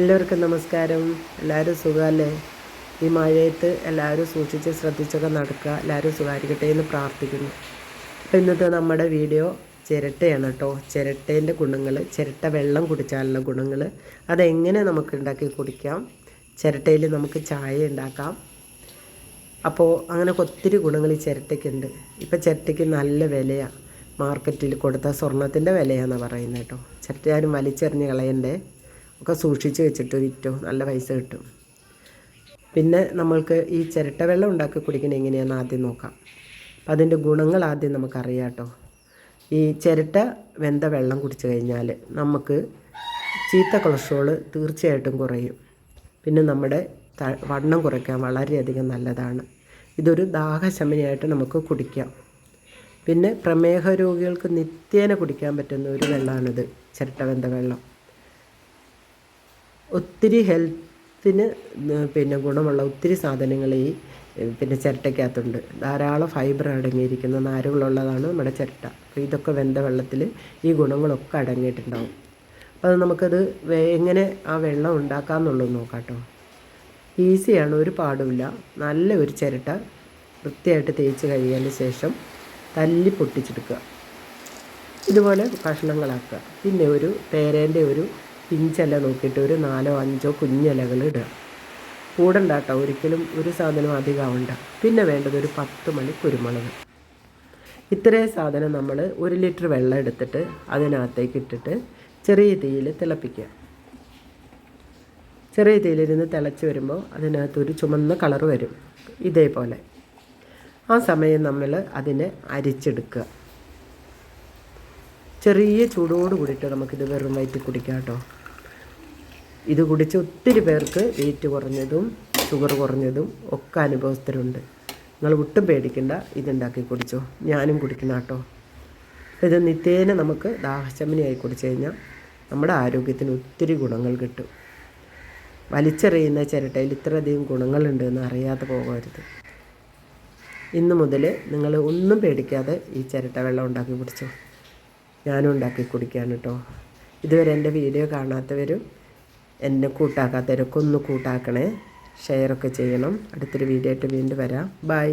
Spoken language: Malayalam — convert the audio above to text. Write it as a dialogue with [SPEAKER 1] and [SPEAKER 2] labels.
[SPEAKER 1] എല്ലാവർക്കും നമസ്കാരം. എല്ലാവരും സുഖമല്ലേ? ഈ മഴയത്ത് എല്ലാവരും സൂക്ഷിച്ച് ശ്രദ്ധിച്ചൊക്കെ നടക്കുക. എല്ലാവരും സുഖമായിരിക്കട്ടെ എന്ന് പ്രാർത്ഥിക്കുന്നു. അപ്പോൾ ഇന്നത്തെ നമ്മുടെ വീഡിയോ ചിരട്ടയാണ് കേട്ടോ. ചിരട്ടേന്റെ ഗുണങ്ങൾ ചിരട്ട വെള്ളം കുടിച്ചാലുള്ള ഗുണങ്ങൾ അതെങ്ങനെ നമുക്ക് ഉണ്ടാക്കി കുടിക്കാം? ചിരട്ടയിൽ നമുക്ക് ചായ ഉണ്ടാക്കാം. അപ്പോൾ അങ്ങനെ ഒത്തിരി ഗുണങ്ങൾ ഈ ചിരട്ടയ്ക്കുണ്ട്. ഇപ്പം ചിരട്ടയ്ക്ക് നല്ല വിലയാണ് മാർക്കറ്റിൽ കൊടുത്ത സ്വർണത്തിന്റെ വിലയാണെന്നാണ് പറയുന്നത് കേട്ടോ. ചിരട്ട ആരും വലിച്ചെറിഞ്ഞ് കളയണ്ടേ? ഒക്കെ സൂക്ഷിച്ച് വെച്ചിട്ട് വിറ്റോ നല്ല പൈസ കിട്ടും. പിന്നെ നമ്മൾക്ക് ഈ ചിരട്ട വെള്ളം ഉണ്ടാക്കി കുടിക്കുന്നത് എങ്ങനെയാണെന്ന് ആദ്യം നോക്കാം. അപ്പം അതിന്റെ ഗുണങ്ങൾ ആദ്യം നമുക്കറിയാം കേട്ടോ. ഈ ചിരട്ട വെന്ത വെള്ളം കുടിച്ചു കഴിഞ്ഞാൽ നമുക്ക് ചീത്ത കൊളസ്ട്രോൾ തീർച്ചയായിട്ടും കുറയും. പിന്നെ നമ്മുടെ വണ്ണം കുറയ്ക്കാൻ വളരെയധികം നല്ലതാണ്. ഇതൊരു ദാഹശമനിയായിട്ട് നമുക്ക് കുടിക്കാം. പിന്നെ പ്രമേഹ രോഗികൾക്ക് നിത്യേന കുടിക്കാൻ പറ്റുന്ന ഒരു വെള്ളമാണിത് ചിരട്ട വെന്ത വെള്ളം. ഒത്തിരി ഹെൽത്തിന് പിന്നെ ഗുണമുള്ള ഒത്തിരി സാധനങ്ങൾ ഈ പിന്നെ ചിരട്ടയ്ക്കകത്തുണ്ട്. ധാരാളം ഫൈബർ അടങ്ങിയിരിക്കുന്ന നാരുകളുള്ളതാണ് നമ്മുടെ ചിരട്ട. അപ്പോൾ ഇതൊക്കെ വെന്ത വെള്ളത്തിൽ ഈ ഗുണങ്ങളൊക്കെ അടങ്ങിയിട്ടുണ്ടാവും. അപ്പോൾ അത് നമുക്കത് എങ്ങനെ ആ വെള്ളം ഉണ്ടാക്കാമെന്നുള്ളത് നോക്കാം കേട്ടോ ഈസിയാണ് ഒരു പാടുമില്ല. നല്ല ഒരു ചിരട്ട വൃത്തിയായിട്ട് തേച്ച് കഴിയാൻ ശേഷം തല്ലി പൊട്ടിച്ചെടുക്കുക. ഇതുപോലെ കഷ്ണങ്ങളാക്കുക. പിന്നെ ഒരു പേരേന്റെ ഒരു പിഞ്ചല നോക്കിയിട്ട് ഒരു നാലോ അഞ്ചോ കുഞ്ഞിലകൾ ഇടുക. കൂടണ്ട കേട്ടോ ഒരിക്കലും ഒരു സാധനം അധികമാവണ്ട പിന്നെ വേണ്ടത് ഒരു പത്ത് മണി കുരുമുളക്. ഇത്രയും സാധനം നമ്മൾ ഒരു ലിറ്റർ വെള്ളം എടുത്തിട്ട് അതിനകത്തേക്ക് ഇട്ടിട്ട് ചെറിയ തീയിൽ തിളപ്പിക്കുക. ചെറിയ തീയിലിരുന്ന് തിളച്ച് വരുമ്പോൾ അതിനകത്തൊരു ചുമന്ന കളർ വരും. ഇതേപോലെ. ആ സമയം നമ്മൾ അതിനെ അരിച്ചെടുക്കുക. ചെറിയ ചൂടോട് കൂടിയിട്ട് നമുക്കിത് വെറും വയറ്റി കുടിക്കാം കേട്ടോ. ഇത് കുടിച്ച് ഒത്തിരി പേർക്ക് വെയിറ്റ് കുറഞ്ഞതും ഷുഗർ കുറഞ്ഞതും ഒക്കെ അനുഭവസ്ഥരുണ്ട്. നിങ്ങൾ ഒട്ടും പേടിക്കണ്ട ഇതുണ്ടാക്കി കുടിച്ചോ. ഞാനും കുടിക്കണം കേട്ടോ. ഇത് നിത്യേന നമുക്ക് ദാഹശമനിയായി കുടിച്ചു കഴിഞ്ഞാൽ നമ്മുടെ ആരോഗ്യത്തിന് ഒത്തിരി ഗുണങ്ങൾ കിട്ടും. വലിച്ചെറിയുന്ന ചിരട്ടയിൽ ഇത്രയധികം ഗുണങ്ങളുണ്ട് എന്ന് അറിയാതെ പോകരുത്. ഇന്ന് മുതൽ നിങ്ങൾ ഒന്നും പേടിക്കാതെ ഈ ചിരട്ട വെള്ളം ഉണ്ടാക്കി കുടിച്ചോ. ഞാനും ഉണ്ടാക്കി കുടിക്കാൻ കേട്ടോ. ഇതുവരെ എന്റെ വീഡിയോ കാണാത്തവരും എന്നെ കൂട്ടാക്കാത്തവരൊക്കെ ഒന്ന് കൂട്ടാക്കണേ. ഷെയറൊക്കെ ചെയ്യണം. അടുത്തൊരു വീഡിയോ ആയിട്ട് വീണ്ടും വരാം. ബൈ